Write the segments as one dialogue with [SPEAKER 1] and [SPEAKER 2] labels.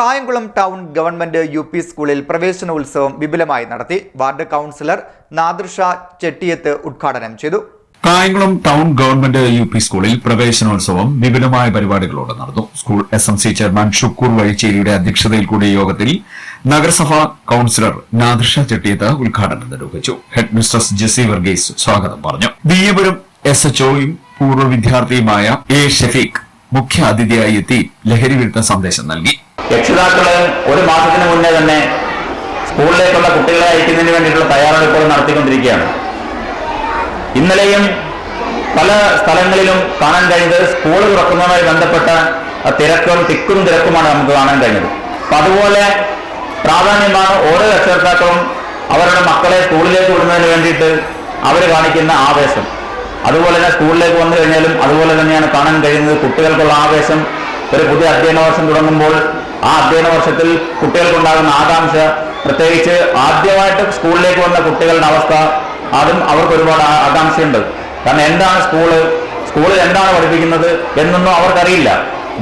[SPEAKER 1] Kayamkulam town government U P സ്കൂളിൽ പ്രവേശനോത്സവം വിപുലമായി നടത്തി വാർഡ് കൗൺസിലർ നാദൃഷ ചെട്ടിയത്ത് ഉദ്ഘാടനം ചെയ്തു.
[SPEAKER 2] Kayamkulam town government U P സ്കൂളിൽ പ്രവേശനോത്സവം വിപുലമായ പരിപാടികളോടെ നടന്നു. School S M C chairman Shukoor വഴിച്ചേരിയുടെ അധ്യക്ഷതയിൽ കൂടിയ യോഗത്തിൽ നഗരസഭാ കൌൺസിലർ നാദൃഷ ചെട്ടിയത്ത് ഉദ്ഘാടനം നിർവഹിച്ചു. ഹെഡ് മിസ്ട്രസ് ജെസി വർഗീസ് സ്വാഗതം പറഞ്ഞു. വിയ്യപുരം എസ് എച്ച്ഒയും പൂർവ വിദ്യാർത്ഥിയുമായ എ ഷെഫീഖ് മുഖ്യ അതിഥിയായി എത്തി ലഹരി വിരുദ്ധ സന്ദേശം നൽകി.
[SPEAKER 3] രക്ഷിതാക്കൾ ഒരു മാസത്തിന് മുന്നേ തന്നെ സ്കൂളിലേക്കുള്ള കുട്ടികളെ അയക്കുന്നതിന് വേണ്ടിയിട്ടുള്ള തയ്യാറെടുപ്പുകൾ നടത്തിക്കൊണ്ടിരിക്കുകയാണ്. ഇന്നലെയും പല സ്ഥലങ്ങളിലും കാണാൻ കഴിഞ്ഞത് സ്കൂൾ തുറക്കുന്നതുമായി ബന്ധപ്പെട്ട തിരക്കും തിക്കും തിരക്കുമാണ് നമുക്ക് കാണാൻ കഴിഞ്ഞത്. അപ്പൊ അതുപോലെ പ്രാധാന്യമാണ് ഓരോ രക്ഷകർത്താക്കളും അവരുടെ മക്കളെ സ്കൂളിലേക്ക് വിടുന്നതിന് വേണ്ടിയിട്ട് അവർ കാണിക്കുന്ന ആവേശം. അതുപോലെ തന്നെ സ്കൂളിലേക്ക് വന്നു കഴിഞ്ഞാലും അതുപോലെ തന്നെയാണ് കാണാൻ കഴിയുന്നത് കുട്ടികൾക്കുള്ള ആവേശം. ഒരു പുതിയ അധ്യയന വർഷം തുടങ്ങുമ്പോൾ ആ അധ്യയന വർഷത്തിൽ കുട്ടികൾക്കുണ്ടാകുന്ന ആകാംക്ഷ പ്രത്യേകിച്ച് ആദ്യമായിട്ട് സ്കൂളിലേക്ക് വന്ന കുട്ടികളുടെ അവസ്ഥ അതും അവർക്ക് ഒരുപാട് ആകാംക്ഷയുണ്ട്. കാരണം എന്താണ് സ്കൂൾ? സ്കൂളിൽ എന്താണ് പഠിപ്പിക്കുന്നത് എന്നൊന്നും അവർക്കറിയില്ല.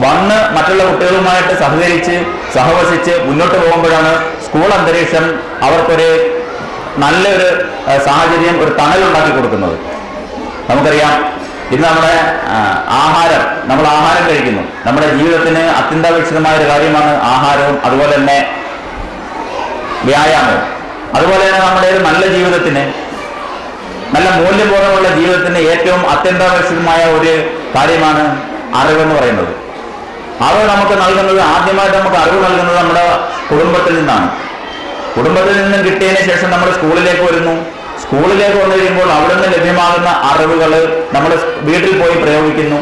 [SPEAKER 3] വന്ന് മറ്റുള്ള കുട്ടികളുമായിട്ട് സഹകരിച്ച് സഹവസിച്ച് മുന്നോട്ട് പോകുമ്പോഴാണ് സ്കൂൾ അന്തരീക്ഷം അവർക്കൊരു നല്ലൊരു സാഹചര്യം ഒരു തണൽ ഉണ്ടാക്കി കൊടുക്കുന്നത്. നമുക്കറിയാം ഇന്ന് നമ്മുടെ ആഹാരം. നമ്മൾ ആഹാരം കഴിക്കുന്നു. നമ്മുടെ ജീവിതത്തിന് അത്യന്താപേക്ഷിതമായ ഒരു കാര്യമാണ് ആഹാരവും അതുപോലെ തന്നെ വ്യായാമവും. അതുപോലെ തന്നെ നമ്മുടെ ഒരു നല്ല ജീവിതത്തിന് നല്ല മൂല്യബോധമുള്ള ജീവിതത്തിന് ഏറ്റവും അത്യന്താപേക്ഷിതമായ ഒരു കാര്യമാണ് അറിവെന്ന് പറയുന്നത്. അറിവ് നമുക്ക് നൽകുന്നത് ആദ്യമായിട്ട് നമുക്ക് അറിവ് നൽകുന്നത് നമ്മുടെ കുടുംബത്തിൽ നിന്നാണ്. കുടുംബത്തിൽ നിന്നും കിട്ടിയതിന് ശേഷം നമ്മൾ സ്കൂളിലേക്ക് വരുന്നു. സ്കൂളിലേക്ക് വന്നു കഴിയുമ്പോൾ അവിടെ നിന്ന് ലഭ്യമാകുന്ന അറിവുകൾ നമ്മൾ വീട്ടിൽ പോയി പ്രയോഗിക്കുന്നു.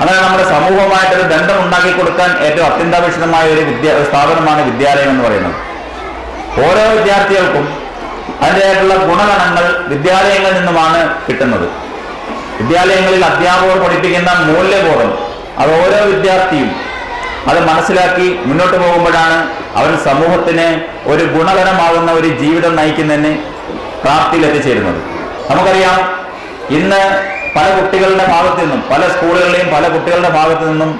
[SPEAKER 3] അങ്ങനെ നമ്മുടെ സമൂഹമായിട്ടൊരു ബന്ധം ഉണ്ടാക്കി കൊടുക്കാൻ ഏറ്റവും അത്യന്താപേക്ഷിതമായ ഒരു സ്ഥാപനമാണ് വിദ്യാലയം എന്ന് പറയുന്നത്. ഓരോ വിദ്യാർത്ഥികൾക്കും അതിന്റെതായിട്ടുള്ള ഗുണഗണങ്ങൾ വിദ്യാലയങ്ങളിൽ നിന്നുമാണ് കിട്ടുന്നത്. വിദ്യാലയങ്ങളിൽ അധ്യാപകർ പഠിപ്പിക്കുന്ന മൂല്യബോധം അത് ഓരോ വിദ്യാർത്ഥിയും അത് മനസ്സിലാക്കി മുന്നോട്ട് പോകുമ്പോഴാണ് അവൻ സമൂഹത്തിന് ഒരു ഗുണകരമാകുന്ന ഒരു ജീവിതം നയിക്കുന്നതിന് പ്രാപ്തിയിൽ എത്തിച്ചേരുന്നത് നമുക്കറിയാം ഇന്ന് പല കുട്ടികളുടെ ഭാഗത്തു നിന്നും പല സ്കൂളുകളിലെയും പല കുട്ടികളുടെ ഭാഗത്തു നിന്നും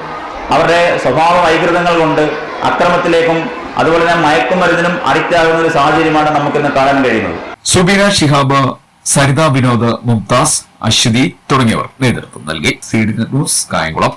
[SPEAKER 3] അവരുടെ സ്വഭാവ വൈകൃതങ്ങൾ കൊണ്ട് അക്രമത്തിലേക്കും അതുപോലെ തന്നെ മയക്കുമരുന്നിനും അഡിക്റ്റ് ആകുന്ന ഒരു സാഹചര്യമാണ് നമുക്കിന്ന് കാണാൻ കഴിയുന്നത്.
[SPEAKER 2] സുബീന ഷിഹാബ് സരിത വിനോദ് മുംതാസ് അശ്വതി തുടങ്ങിയവർ നേതൃത്വം നൽകി. Seeding news Kayamkulam.